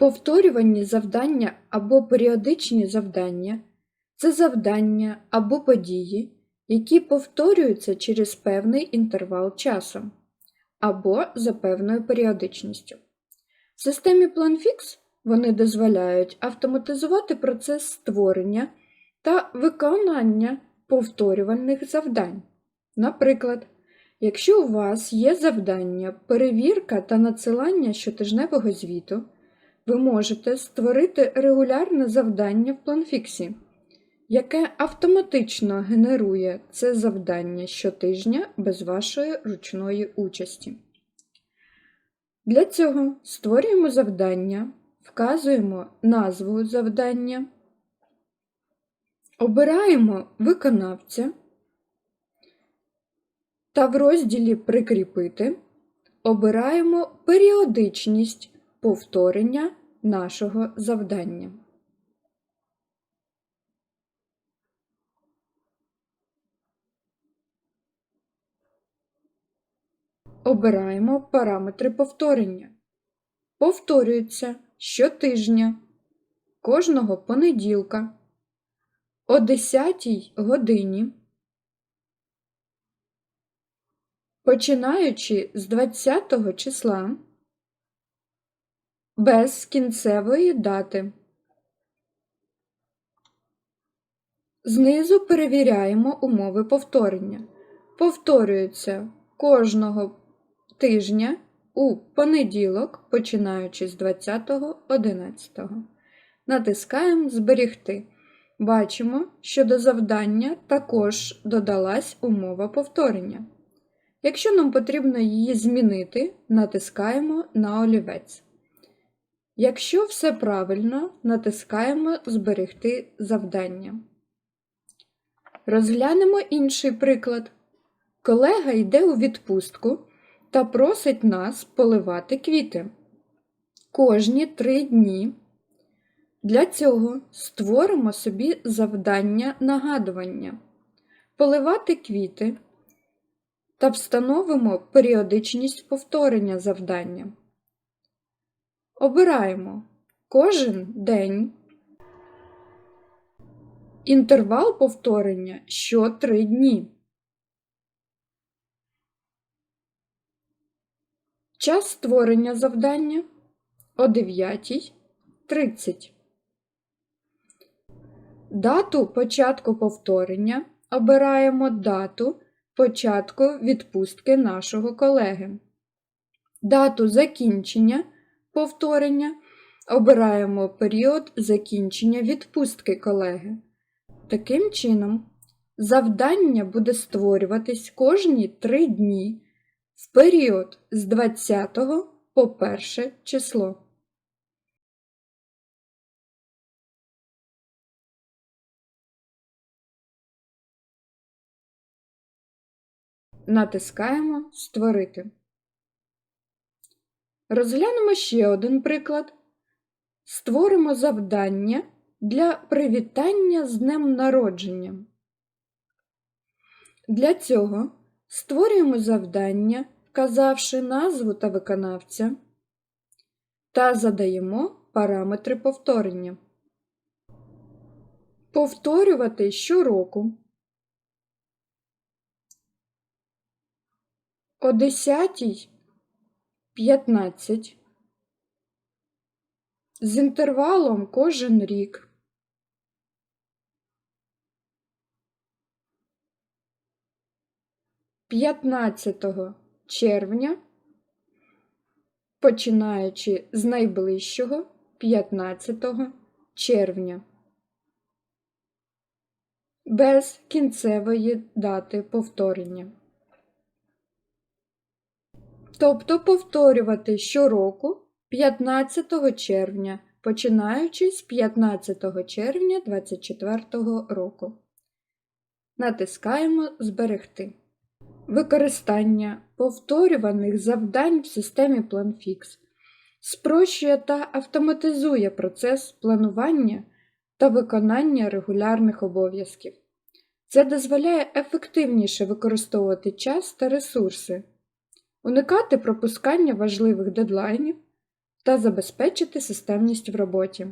Повторювані завдання або періодичні завдання це завдання або події, які повторюються через певний інтервал часу або за певною періодичністю. В системі PlanFix вони дозволяють автоматизувати процес створення та виконання повторювальних завдань. Наприклад, якщо у вас є завдання перевірка та надсилання щотижневого звіту, ви можете створити регулярне завдання в планфіксі, яке автоматично генерує це завдання щотижня без вашої ручної участі. Для цього створюємо завдання, вказуємо назву завдання, обираємо виконавця та в розділі Прикріпити обираємо періодичність повторення нашого завдання. Обираємо параметри повторення. Повторюється щотижня, кожного понеділка, о 10 годині, починаючи з 20 числа, без кінцевої дати. Знизу перевіряємо умови повторення. Повторюється кожного тижня у понеділок, починаючи з 20.11. Натискаємо Зберігти. Бачимо, що до завдання також додалась умова повторення. Якщо нам потрібно її змінити, натискаємо на олівець. Якщо все правильно, натискаємо Зберегти завдання. Розглянемо інший приклад. Колега йде у відпустку та просить нас поливати квіти кожні три дні. Для цього створимо собі завдання нагадування, поливати квіти та встановимо періодичність повторення завдання. Обираємо кожен день. Інтервал повторення що 3 дні. Час створення завдання о 9.30. Дату початку повторення обираємо дату початку відпустки нашого колеги. Дату закінчення повторення обираємо період закінчення відпустки колеги. Таким чином, завдання буде створюватись кожні 3 дні в період з 20 по 1 число. Натискаємо Створити. Розглянемо ще один приклад. Створимо завдання для привітання з днем народження. Для цього створюємо завдання, вказавши назву та виконавця, та задаємо параметри повторення. Повторювати щороку. О 10.15 з інтервалом кожен рік. П'ятнадцятого червня, починаючи з найближчого 15 червня, без кінцевої дати повторення. Тобто повторювати щороку 15 червня, починаючи з 15 червня 2024 року. Натискаємо Зберегти. Використання повторюваних завдань в системі PlanFix спрощує та автоматизує процес планування та виконання регулярних обов'язків. Це дозволяє ефективніше використовувати час та ресурси, уникати пропускання важливих дедлайнів та забезпечити системність в роботі.